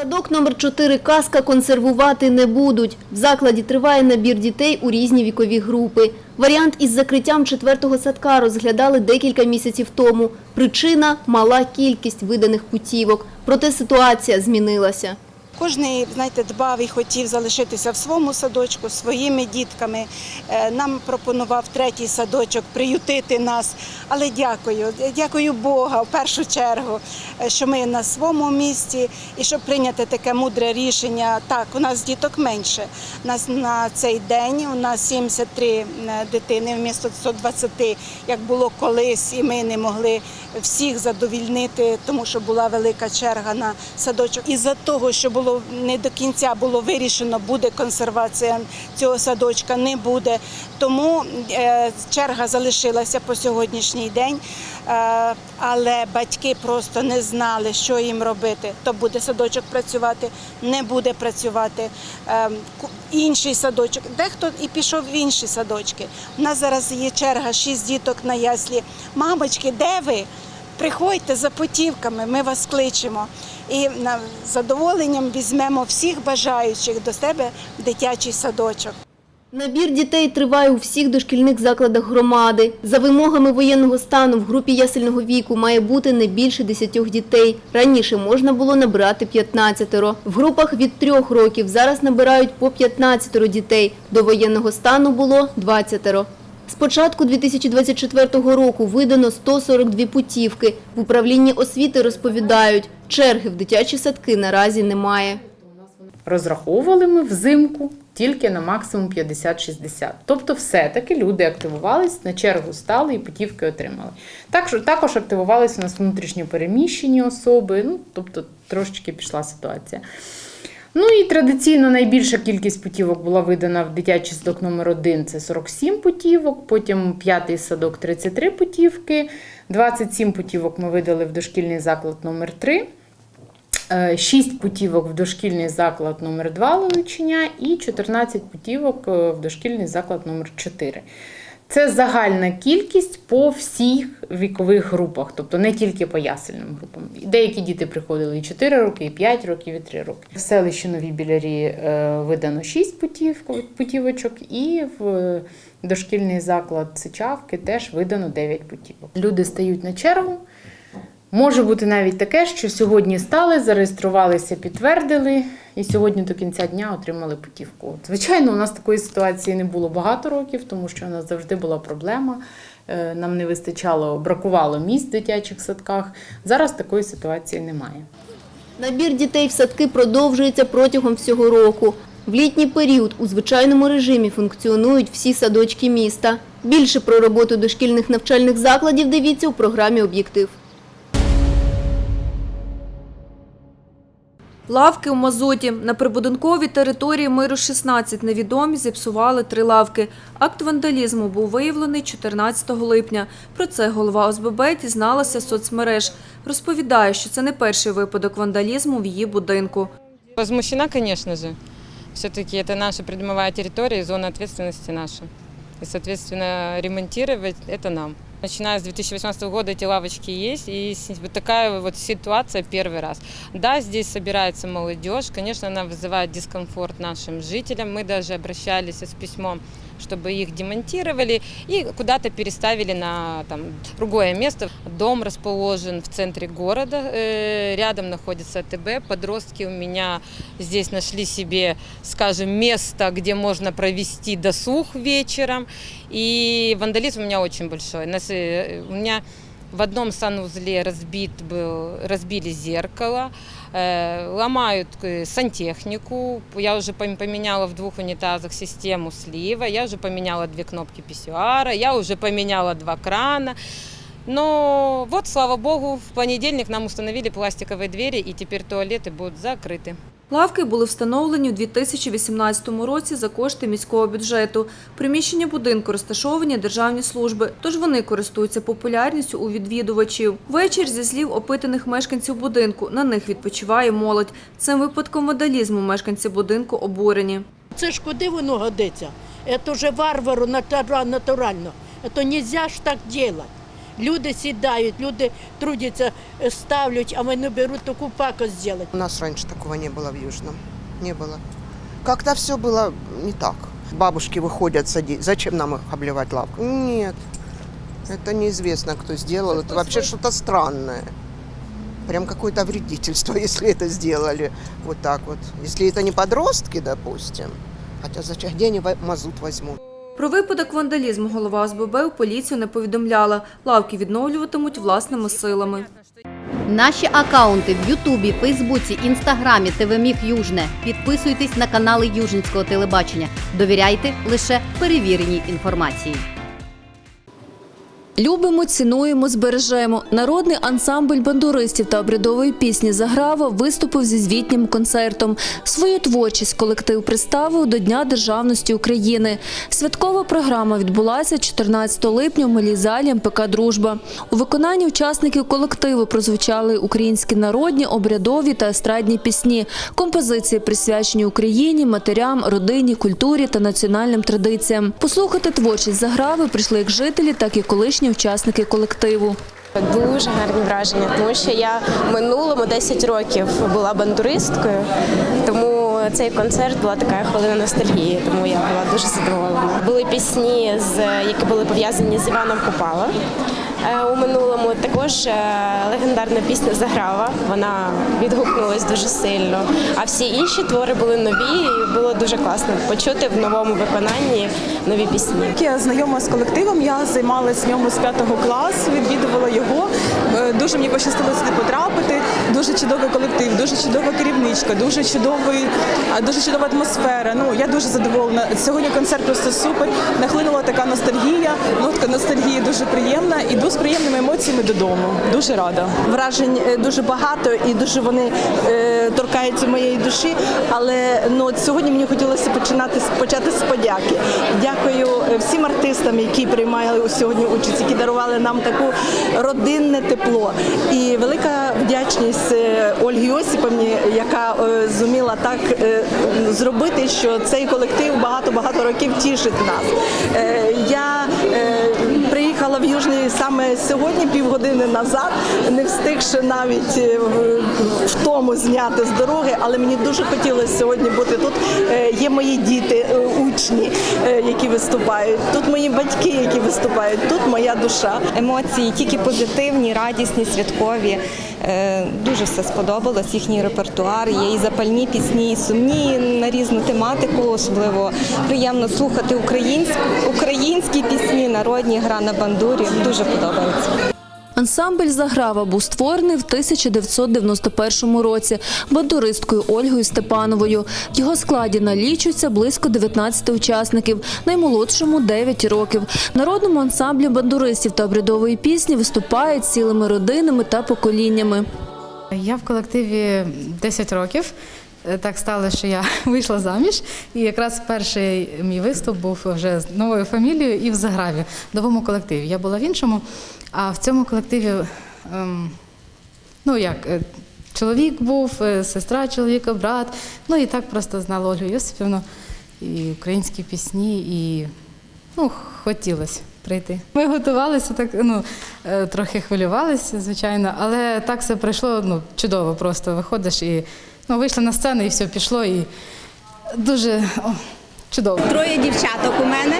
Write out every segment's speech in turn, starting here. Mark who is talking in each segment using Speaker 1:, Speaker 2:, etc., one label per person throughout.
Speaker 1: Садок номер 4 «Казка» консервувати не будуть. В закладі триває набір дітей у різні вікові групи. Варіант із закриттям четвертого садка розглядали декілька місяців тому. Причина – мала кількість виданих путівок. Проте ситуація змінилася.
Speaker 2: Кожний, знаєте, дбав і хотів залишитися в своєму садочку, своїми дітками. Е, Нам пропонував третій садочок приютити нас. Але дякую, дякую Бога в першу чергу, е, що ми на своєму місці і щоб прийняти таке мудре рішення. Так, у нас діток менше. У нас на цей день у нас 73 е, дитини вмісто 120, як було колись, і ми не могли всіх задовільнити, тому що була велика черга на садочок. Із-за того, що було не до кінця було вирішено, буде консервація цього садочка, не буде. Тому е, черга залишилася по сьогоднішній день. Е, але батьки просто не знали, що їм робити. То буде садочок працювати, не буде працювати. Е, інший садочок. Дехто і пішов в інші садочки. У нас зараз є черга, шість діток на яслі. Мамочки, де ви? Приходьте за путівками, ми вас кличемо. І з задоволенням візьмемо всіх бажаючих до себе в дитячий садочок.
Speaker 1: Набір дітей триває у всіх дошкільних закладах громади. За вимогами воєнного стану в групі ясельного віку має бути не більше 10 дітей. Раніше можна було набирати 15. В групах від 3 років зараз набирають по 15 дітей. До воєнного стану було 20. З початку 2024 року видано 142 путівки. В управлінні освіти розповідають, черги в дитячі садки наразі немає.
Speaker 3: Розраховували ми взимку тільки на максимум 50-60. Тобто, все-таки люди активувались, на чергу стали і путівки отримали. Також, також активувалися у нас внутрішньо переміщені особи, ну, тобто трошечки пішла ситуація. Ну і традиційно найбільша кількість путівок була видана в дитячий садок номер 1 це 47 путівок, потім п'ятий садок 33 путівки, 27 путівок ми видали в дошкільний заклад номер 3 Е, 6 путівок в дошкільний заклад номер 2 Лелечення і 14 путівок е, в дошкільний заклад номер 4 Це загальна кількість по всіх вікових групах, тобто не тільки по ясельним групам. Деякі діти приходили і 4 роки, і 5 років, і 3 роки. В селищі Нові Білярі е, видано 6 путів, путівочок, і в дошкільний заклад Сичавки теж видано 9 путівок. Люди стають на чергу. Може бути навіть таке, що сьогодні стали, зареєструвалися, підтвердили, і сьогодні до кінця дня отримали путівку. Звичайно, у нас такої ситуації не було багато років, тому що у нас завжди була проблема. Е, Нам не вистачало, бракувало місць в дитячих садках. Зараз такої ситуації немає.
Speaker 1: Набір дітей в садки продовжується протягом всього року. В літній період у звичайному режимі функціонують всі садочки міста. Більше про роботу дошкільних навчальних закладів дивіться у програмі «Об'єктив».
Speaker 4: Лавки у Мазоті. На прибудинковій території Миру 16 невідомі зіпсували три лавки. Акт вандалізму був виявлений 14 липня. Про це голова ОСББ дізналася соцмереж. Розповідає, що це не перший випадок вандалізму в її будинку.
Speaker 5: Возмущена, конечно же. Все-таки это наша придомовая территория и зона ответственности наша. И, соответственно, ремонтировать это нам. Начиная с 2018 года эти лавочки есть, и вот такая вот ситуация первый раз. Да, здесь собирается молодежь, конечно, она вызывает дискомфорт нашим жителям. Мы даже обращались с письмом, чтобы их демонтировали и куда-то переставили на там, другое место. Дом расположен в центре города, э, рядом находится АТБ. Подростки у меня здесь нашли себе, скажем, место, где можно провести досуг вечером. И вандализм у меня очень большой. Нас, э, У меня в одном санузле разбит был, разбили зеркало, э, ломают э, сантехнику. Я уже пом- поменяла в двух унитазах систему слива, я уже поменяла две кнопки писсуара, я уже поменяла два крана. Но вот, слава богу, в понедельник нам установили пластиковые двери, и теперь туалеты будут закрыты.
Speaker 4: Лавки були встановлені у 2018 році за кошти міського бюджету. Приміщення будинку розташовані державні служби, тож вони користуються популярністю у відвідувачів. Вечір, зі слів опитаних мешканців будинку, на них відпочиває молодь. Цим випадком вандалізму мешканці будинку обурені.
Speaker 6: Це ж куди воно годиться? Це вже варвару натура- натурально. Це не можна ж так робити. Люди сідають, люди трудяться, ставлять, а вони беруть таку пакость зробити.
Speaker 7: У нас раньше такого не было в Южном. Не было. Как-то все было не так. Бабушки выходят садить. Зачем нам их обливать лавку? Нет. Это неизвестно, кто сделал. Это вообще что-то странное. Прям какое-то вредительство, если это сделали. Вот так вот. Если это не подростки, допустим. Хотя зачем? Где они мазут возьмут?
Speaker 4: Про випадок вандалізму голова ОСББ у поліцію не повідомляла. Лавки відновлюватимуть власними силами.
Speaker 8: Наші акаунти в Ютубі, Фейсбуці, Інстаграмі, ТВ Южне. Підписуйтесь на канали Южинського телебачення. Довіряйте лише перевіреній інформації.
Speaker 4: Любимо, цінуємо, збережемо. Народний ансамбль бандуристів та обрядової пісні Заграва виступив зі звітнім концертом. Свою творчість колектив представив до Дня державності України. Святкова програма відбулася 14 липня в малій залі МПК Дружба. У виконанні учасників колективу прозвучали українські народні, обрядові та естрадні пісні, композиції присвячені Україні, матерям, родині, культурі та національним традиціям. Послухати творчість Заграви прийшли як жителі, так і колишні учасники колективу.
Speaker 9: Дуже гарні враження, тому що я минулому 10 років була бандуристкою, тому цей концерт була така хвилина ностальгії, тому я була дуже задоволена. Були пісні, які були пов'язані з Іваном Купала. Е, У минулому також е, легендарна пісня Заграва. Вона відгукнулась дуже сильно. А всі інші твори були нові, і було дуже класно почути в новому виконанні нові пісні.
Speaker 10: Я знайома з колективом, я займалася в ньому з п'ятого класу, відвідувала його. Е, Дуже мені пощастило сюди потрапити. Дуже чудовий колектив, дуже чудова керівничка, дуже чудовий, дуже чудова атмосфера. Ну я дуже задоволена. Сьогодні концерт просто супер. Нахлинула така ностальгія. Нотка ностальгії дуже приємна. Іду з приємними емоціями додому. Дуже рада.
Speaker 11: Вражень е, дуже багато і дуже вони е, торкаються моєї душі. Але ну от сьогодні мені хотілося починати почати з подяки. Дякую е, всім артистам, які приймали сьогодні участь, які дарували нам таку родинне тепло. І велика вдячність Ольгі Осіповні, яка зуміла так зробити, що цей колектив багато багато років тішить нас. Я приїхала в Южний саме сьогодні, півгодини назад, не встигши навіть е, в- тому зняти з дороги, але мені дуже хотілося сьогодні бути тут. Е, Є мої діти, е, учні, які виступають. Тут мої батьки, які виступають. Тут моя душа.
Speaker 12: Емоції тільки позитивні, радісні, святкові. Е, Дуже все сподобалось. Їхній репертуар. Є і запальні пісні, і сумні на різну тематику. Особливо приємно слухати українські українські пісні, народні гра на бандурі. Дуже подобається.
Speaker 4: Ансамбль Заграва був створений в 1991 році бандуристкою Ольгою Степановою. В його складі налічується близько 19 учасників, наймолодшому 9 років. Народному ансамблі бандуристів та обрядової пісні виступають цілими родинами та поколіннями.
Speaker 13: Я в колективі 10 років. Е, Так стало, що я вийшла заміж, і якраз перший мій виступ був вже з новою фамілією і в заграві в новому колективі. Я була в іншому, а в цьому колективі, ем, ну як, е, чоловік був, е, сестра чоловіка, брат. Ну і так просто знала Ольгу Йосипівну, і українські пісні, і ну, хотілося прийти. Ми готувалися, так ну трохи хвилювалися, звичайно, але так все пройшло ну, чудово. Просто виходиш і ну, вийшли на сцену, і все пішло. І дуже о, чудово.
Speaker 12: Троє дівчаток у мене.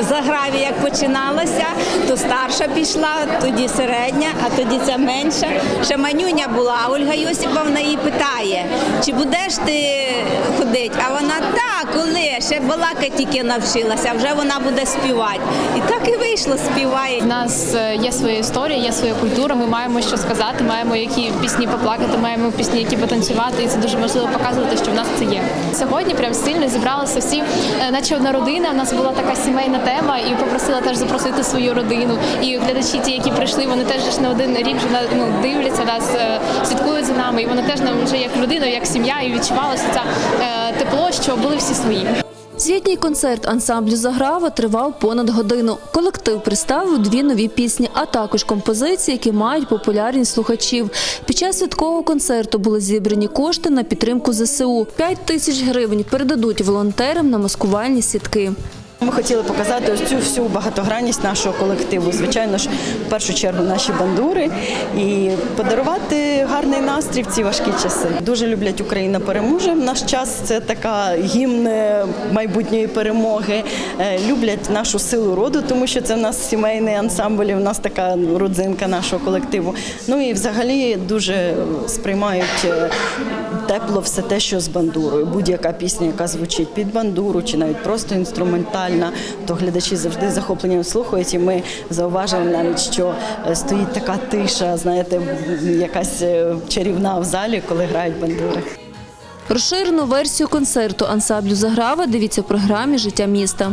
Speaker 12: Заграві як починалося, то старша пішла, тоді середня, а тоді ця менша. Ще манюня була. Ольга Йосиповна її питає, чи будеш ти ходити? А вона так, коли ще балака тільки навчилася, вже вона буде співати. І так і вийшло, співає.
Speaker 9: У нас е, є своя історія, є своя культура. Ми маємо що сказати, маємо які пісні поплакати, маємо пісні, які потанцювати. І це дуже важливо показувати, що в нас це є. Сьогодні прям сильно зібралися всі, е, наче одна родина. У нас була така сімейна тема, і попросила теж запросити свою родину. І глядачі, ті, які прийшли, вони теж не один рік вже ну, дивляться нас, е, слідкують за нами. І вони теж нам вже як людина, як сім'я, і відчувалося це е, тепло, що були всі свої.
Speaker 4: Звітній концерт ансамблю Заграва тривав понад годину. Колектив представив дві нові пісні, а також композиції, які мають популярність слухачів. Під час святкового концерту були зібрані кошти на підтримку ЗСУ. 5 тисяч гривень передадуть волонтерам на маскувальні сітки.
Speaker 14: Ми хотіли показати ось цю всю багатогранність нашого колективу. Звичайно ж, в першу чергу наші бандури і подарувати гарний настрій в ці важкі часи. Дуже люблять Україна переможе. В наш час це така гімн майбутньої перемоги. Е, Люблять нашу силу роду, тому що це в нас сімейний ансамбль, в нас така родзинка нашого колективу. Ну і взагалі дуже сприймають е, тепло все те, що з бандурою. Будь-яка пісня, яка звучить під бандуру, чи навіть просто інструментальна, то глядачі завжди захопленням слухають. І ми зауважили навіть, що е, стоїть така тиша, знаєте, якась е, чарівна в залі, коли грають бандури.
Speaker 4: Розширену версію концерту ансамблю Заграва дивіться в програмі Життя міста.